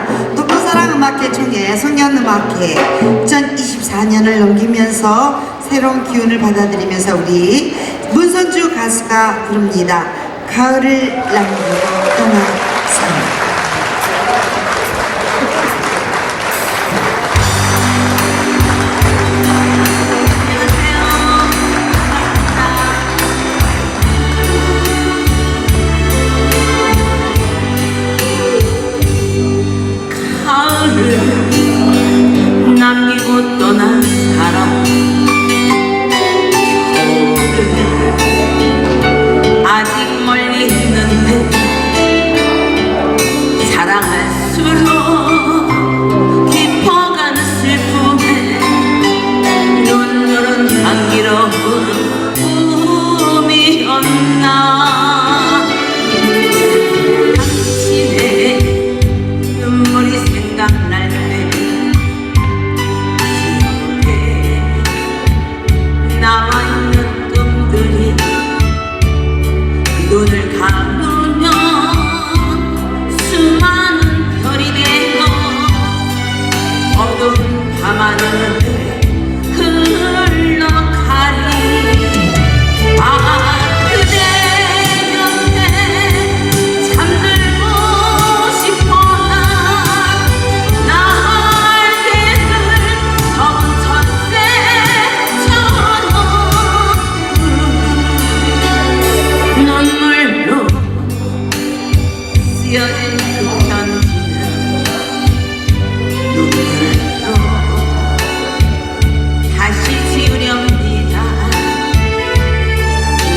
합니다. 독도사랑 음악회 총회 송년음악회 2024년을 넘기면서 새로운 기운을 받아들이면서 우리 문선주 가수가 부릅니다. 가을을 남기고 떠나 떠난 사람. 아직 멀리 있는데 사랑할수록 눈을 감으면 수많은 별이 되어 어두운 밤하늘을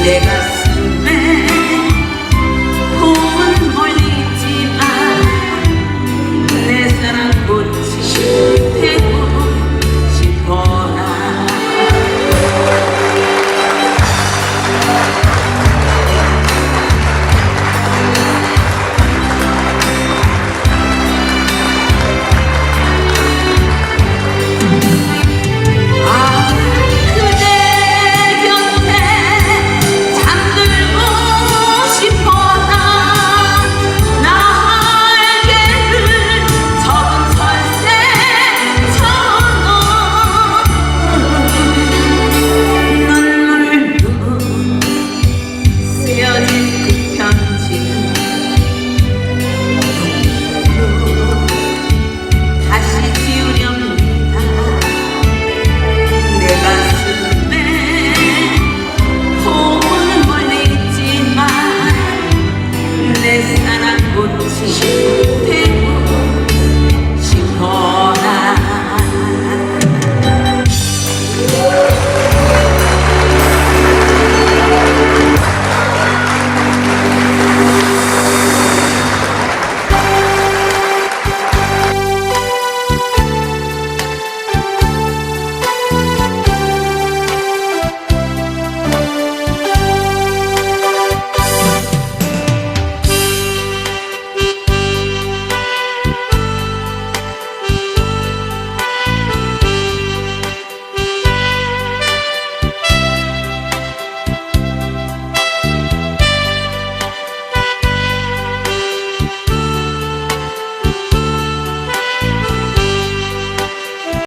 Let us. Jesus.